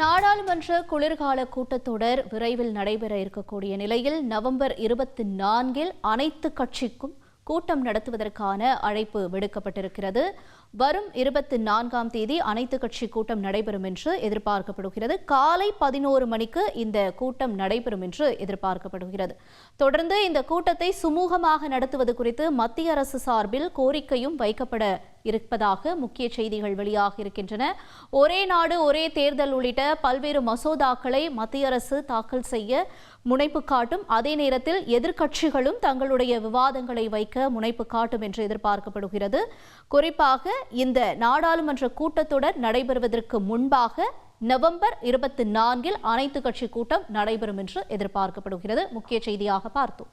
நாடாளுமன்ற குளிர்கால கூட்டத்தொடர் விரைவில் நடைபெற இருக்கக்கூடிய நிலையில் நவம்பர் இருபத்தி நான்கில் அனைத்து கட்சிக்கும் கூட்டம் நடத்துவதற்கான அழைப்பு விடுக்கப்பட்டிருக்கிறது. வரும் இருபத்தி நான்காம் தேதி அனைத்து கட்சி கூட்டம் நடைபெறும் என்று எதிர்பார்க்கப்படுகிறது. காலை பதினோரு மணிக்கு இந்த கூட்டம் நடைபெறும் என்று எதிர்பார்க்கப்படுகிறது. தொடர்ந்து இந்த கூட்டத்தை சுமூகமாக நடத்துவது குறித்து மத்திய அரசு சார்பில் கோரிக்கையும் வைக்கப்பட இருப்பதாக முக்கிய செய்திகள் வெளியாக இருக்கின்றன. ஒரே நாடு ஒரே தேர்தல் உள்ளிட்ட பல்வேறு மசோதாக்களை மத்திய அரசு தாக்கல் செய்ய முனைப்பு காட்டும். அதே நேரத்தில் எதிர்க்கட்சிகளும் தங்களுடைய விவாதங்களை வைக்க முனைப்பு காட்டும் என்று எதிர்பார்க்கப்படுகிறது. குறிப்பாக இந்த நாடாளுமன்ற கூட்டத்தொடர் நடைபெறுவதற்கு முன்பாக நவம்பர் இருபத்தி நான்கில் அனைத்து கட்சி கூட்டம் நடைபெறும் என்று எதிர்பார்க்கப்படுகிறது. முக்கிய செய்தியாக பார்த்தோம்.